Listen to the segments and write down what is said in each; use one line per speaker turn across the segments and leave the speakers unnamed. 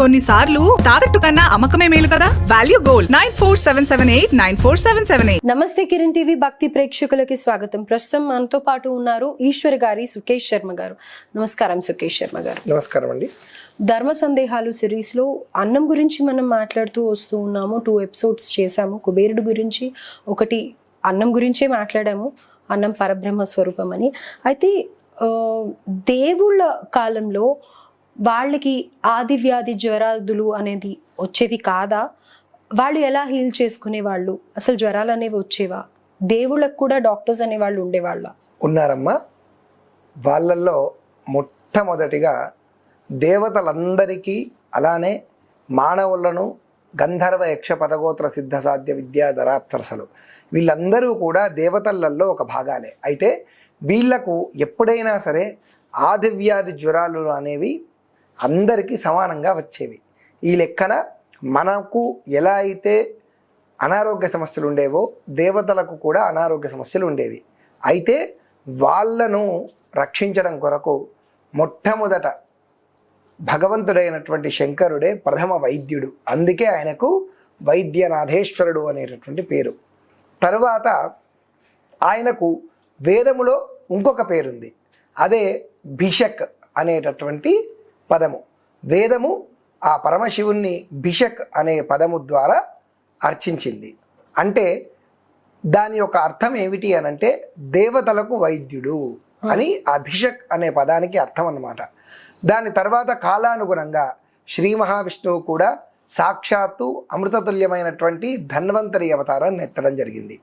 కొన్నిసార్లు తాకట్టు కన్నా అమ్మకమే మేలు కదా? Value gold. Nine four seven seven eight nine four seven seven eight.
నమస్తే కిరణ్ టీవీ భక్తి ప్రేక్షకులకి స్వాగతం. ప్రస్తుతం మనతో పాటు ఉన్నారు ఈశ్వర్ గారి సుకేష్ శర్మ గారు. నమస్కారం సుకేష్ శర్మ గారు.
నమస్కారం అండి.
ధర్మ సందేహాలు సిరీస్లో అన్నం గురించి మనం మాట్లాడుతూ వస్తూ ఉన్నాము. టూ ఎపిసోడ్స్ చేశాము. కుబేరుడు గురించి ఒకటి అన్నం గురించే మాట్లాడాము. అన్నం పరబ్రహ్మ స్వరూపం అని అయితే దేవుళ్ళ కాలంలో వాళ్ళకి ఆది వ్యాధి జ్వరాదులు అనేది వచ్చేవి కాదా? వాళ్ళు ఎలా హీల్ చేసుకునే వాళ్ళు అసలు జ్వరాలు అనేవి వచ్చేవా? దేవుళ్ళకు కూడా డాక్టర్స్ అనే వాళ్ళు ఉండేవాళ్ళ?
ఉన్నారమ్మా. వాళ్ళల్లో మొట్టమొదటిగా దేవతలందరికీ అలానే మానవులను గంధర్వ యక్ష పదగోత్ర సిద్ధ సాధ్య విద్యా ధరాప్సరసలు వీళ్ళందరూ కూడా దేవతలలో ఒక భాగాలే. అయితే వీళ్ళకు ఎప్పుడైనా సరే ఆదివ్యాధి జ్వరాలు అనేవి అందరికీ సమానంగా వచ్చేవి. ఈ లెక్కన మనకు ఎలా అయితే అనారోగ్య సమస్యలు ఉండేవో దేవతలకు కూడా అనారోగ్య సమస్యలు ఉండేవి. అయితే వాళ్ళను రక్షించడం కొరకు మొట్టమొదట భగవంతుడైనటువంటి శంకరుడే ప్రథమ వైద్యుడు. అందుకే ఆయనకు వైద్యనాథేశ్వరుడు అనేటటువంటి పేరు. తరువాత ఆయనకు వేదములో ఇంకొక పేరుంది. అదే భిషక్ అనేటటువంటి పదము. వేదము ఆ పరమశివుణ్ణి భిషక్ అనే పదము ద్వారా అర్చించింది. అంటే దాని యొక్క అర్థం ఏమిటి అని అంటే దేవతలకు వైద్యుడు అని అభిషక్ అనే పదానికి అర్థం అన్నమాట. దాని తర్వాత కాలానుగుణంగా శ్రీ మహావిష్ణువు కూడా సాక్షాత్తు అమృతతుల్యమైనటువంటి ధన్వంతరి అవతారాన్ని ఎత్తడం జరిగింది.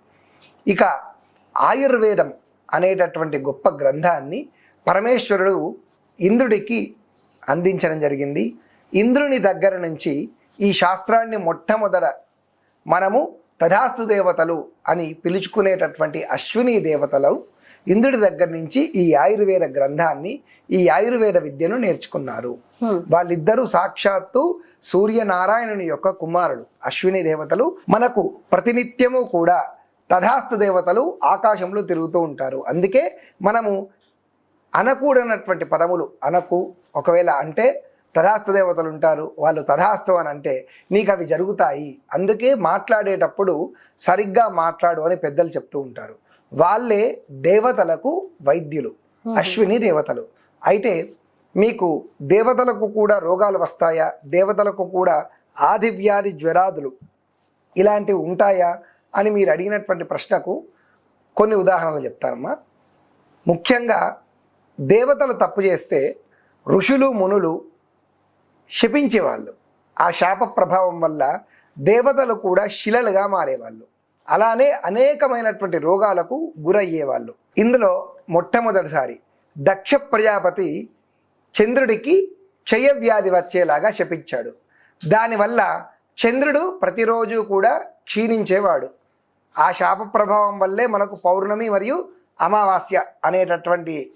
ఇక ఆయుర్వేదం అనేటటువంటి గొప్ప గ్రంథాన్ని పరమేశ్వరుడు ఇంద్రుడికి అందించడం జరిగింది. ఇంద్రుని దగ్గర నుంచి ఈ శాస్త్రాన్ని మొట్టమొదట మనము తథాస్తు దేవతలు అని పిలుచుకునేటటువంటి అశ్విని దేవతలు ఇంద్రుడి దగ్గర నుంచి ఈ ఆయుర్వేద గ్రంథాన్ని ఈ ఆయుర్వేద విద్యను నేర్చుకున్నారు. వాళ్ళిద్దరూ సాక్షాత్తు సూర్యనారాయణుని యొక్క కుమారుడు అశ్విని దేవతలు. మనకు ప్రతినిత్యము కూడా తథాస్తు దేవతలు ఆకాశంలో తిరుగుతూ ఉంటారు. అందుకే మనము అనకూడనటువంటి పదములు అనకు. ఒకవేళ అంటే తథాస్తు దేవతలు ఉంటారు వాళ్ళు తథాస్తు అని అంటే నీకు అవి జరుగుతాయి. అందుకే మాట్లాడేటప్పుడు సరిగ్గా మాట్లాడు అని పెద్దలు చెప్తూ ఉంటారు. వాళ్ళే దేవతలకు వైద్యులు అశ్విని దేవతలు. అయితే మీకు దేవతలకు కూడా రోగాలు వస్తాయా? దేవతలకు కూడా ఆదివ్యాధి జ్వరాదులు ఇలాంటివి ఉంటాయా అని మీరు అడిగినటువంటి ప్రశ్నకు కొన్ని ఉదాహరణలు చెప్తానమ్మా. ముఖ్యంగా దేవతలు తప్పు చేస్తే ఋషులు మునులు శపించేవాళ్ళు. ఆ శాప ప్రభావం వల్ల దేవతలు కూడా శిలలుగా మారేవాళ్ళు. అలానే అనేకమైనటువంటి రోగాలకు గురయ్యేవాళ్ళు. ఇందులో మొట్టమొదటిసారి దక్ష ప్రజాపతి చంద్రుడికి క్షయవ్యాధి వచ్చేలాగా శపించాడు. దానివల్ల చంద్రుడు ప్రతిరోజు కూడా క్షీణించేవాడు. ఆ శాప ప్రభావం వల్లే మనకు పౌర్ణమి మరియు అమావాస్య అనేటటువంటి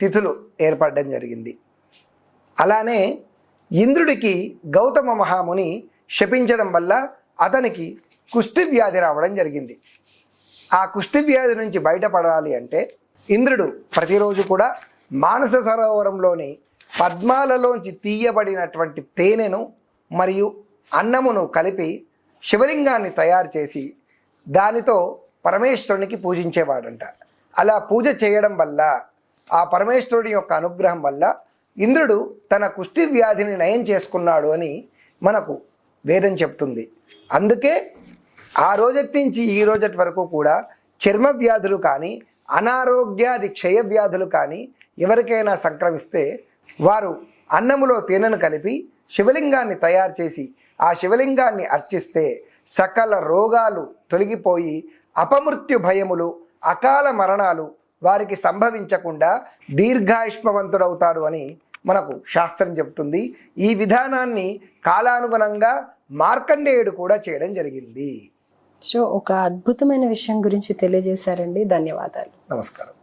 తిథులు ఏర్పడడం జరిగింది. అలానే ఇంద్రుడికి గౌతమ మహాముని శపించడం వల్ల అతనికి కుష్టి వ్యాధి రావడం జరిగింది. ఆ కుష్టి వ్యాధి నుంచి బయటపడాలి అంటే ఇంద్రుడు ప్రతిరోజు కూడా మానస సరోవరంలోని పద్మాలలోంచి తీయబడినటువంటి తేనెను మరియు అన్నమును కలిపి శివలింగాన్ని తయారు చేసి దానితో పరమేశ్వరునికి పూజించేవాడంట. అలా పూజ చేయడం వల్ల ఆ పరమేశ్వరుడి యొక్క అనుగ్రహం వల్ల ఇంద్రుడు తన కుష్టి వ్యాధిని నయం చేసుకున్నాడు అని మనకు వేదం చెప్తుంది. అందుకే ఆ రోజటి నుంచి ఈ రోజటి వరకు కూడా చర్మ వ్యాధులు కానీ అనారోగ్యాది క్షయ వ్యాధులు కానీ ఎవరికైనా సంక్రమిస్తే వారు అన్నములో తేనెను కలిపి శివలింగాన్ని తయారు చేసి ఆ శివలింగాన్ని అర్చిస్తే సకల రోగాలు తొలగిపోయి అపమృత్యు భయములు అకాల మరణాలు వారికి సంభవించకుండా దీర్ఘాయుష్మవంతుడవుతాడు అని మనకు శాస్త్రం చెప్తుంది ఈ విధానాన్ని కాలానుగుణంగా మార్కండేయుడు కూడా చేయడం జరిగింది.
సో ఒక అద్భుతమైన విషయం గురించి తెలియజేశారండి. ధన్యవాదాలు.
నమస్కారం.